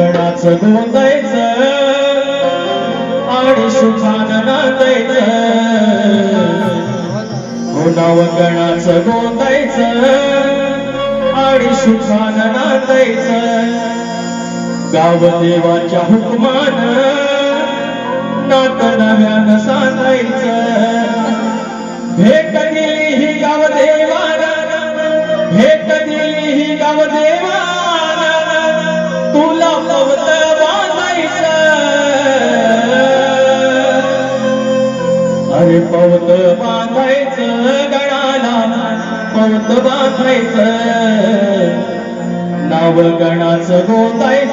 गणाच गोंदायच आणि सुखान नांदायच गुणाव गणाच गोंदायच आणि सुखान नांदायच गाव देवाच्या हुकमान नात नव्यान सांगायचं. भेट पौत बांधायचं गणाला पौत बांधायचं. नाव गणाचं गोतायचं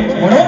Bueno,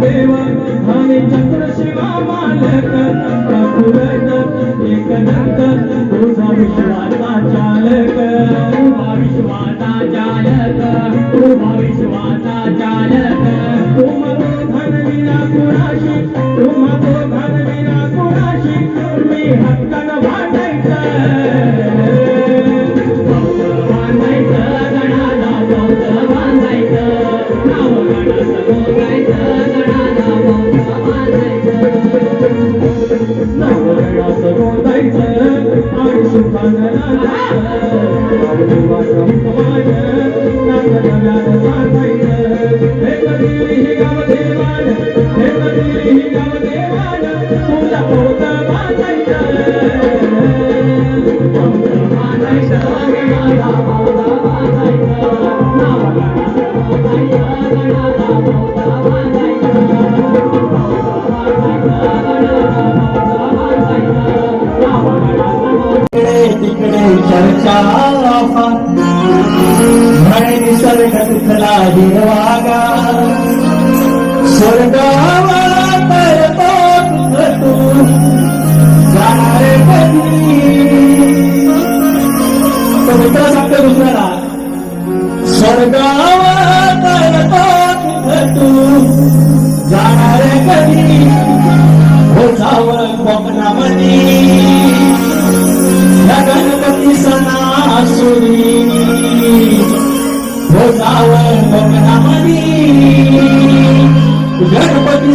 देवा आणि चंद्रशिवा मालक ठाकूर एक वागा स्वर्गावर परतो तू जाणारे कधी तर जाणारे कधी हो जावं कोकणामध्ये या गणपती सणासुरी. सावं बघनामणी गणपती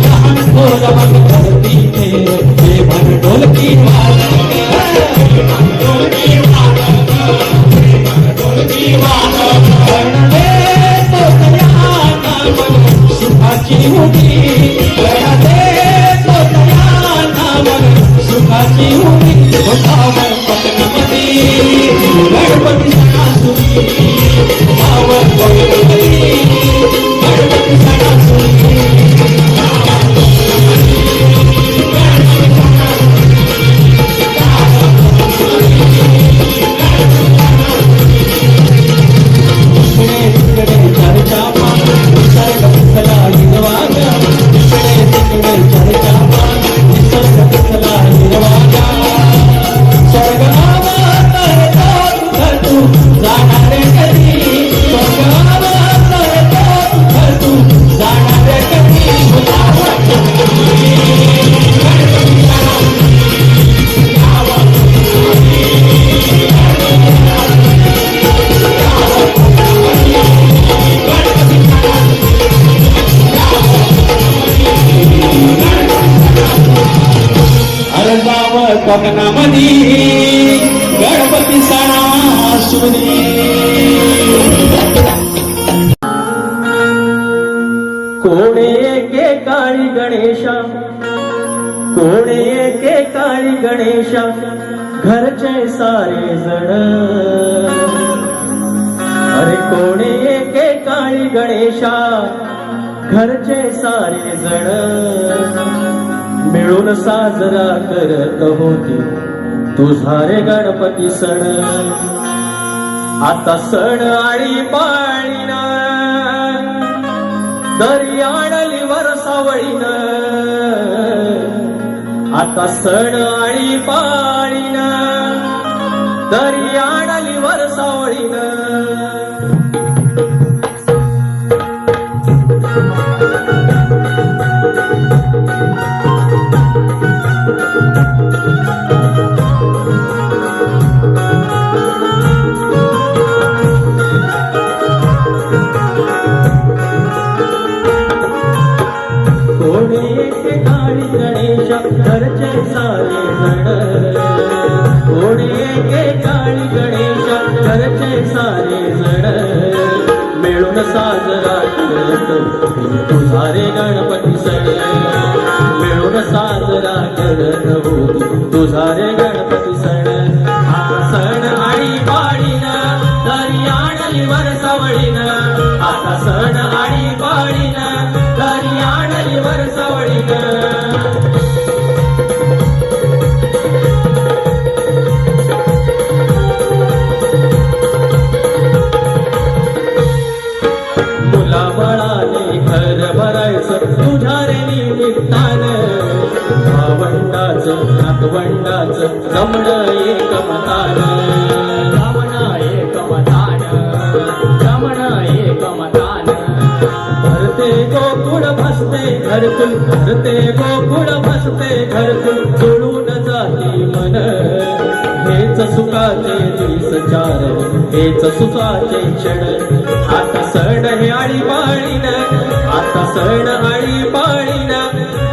गाव कोकणामधी गणपती सणासुरी कोणे के काळी गणेशा कोणे के काळी गणेशा घरचे सारे जण. अरे कोणे के काळी गणेशा घरचे सारे जण. मिळून साजरा करत होते. तुझा रे गणपती सण. आता सण आळी पाळीन. दरी आणली वरसावळीन. आता सण आळी पाळीन. दरी आणली वरसावळीन. मिळून साजरा करत तुझा रे गणपती सण मिळून साजरा करत तुझा रे जुळून जाती मन. हेच सुखाचे दिस चार. हेच सुखाचे क्षण. आता सण हे आळी पाळीन आता सण आळी पाळीन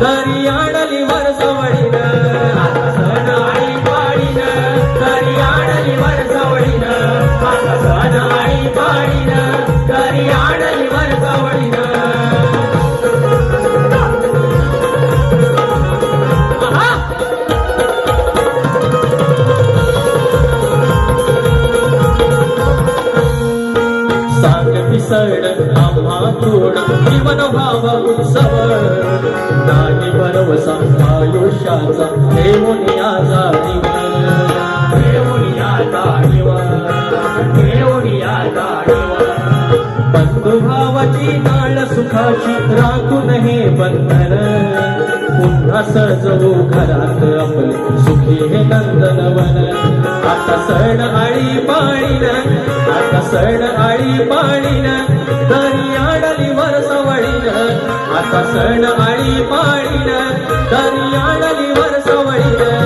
तरी आणली वरसवळीन. आता सण आळी पाळीन तरी आणली वरसवळीन. आता सण आळी पाळीन तरी आणली वरसवळीन. आहा! भावाची नाळ सुखाची राखून हे बंधन. पुन्हा सजवू घरात आपले सुखी हे नंदनवन आता सण आळी पाळीन आता सण आळी पाळीन दरी आणली वरसवळीन आता सण आळी पाळीन दरी आणली वरसवळीन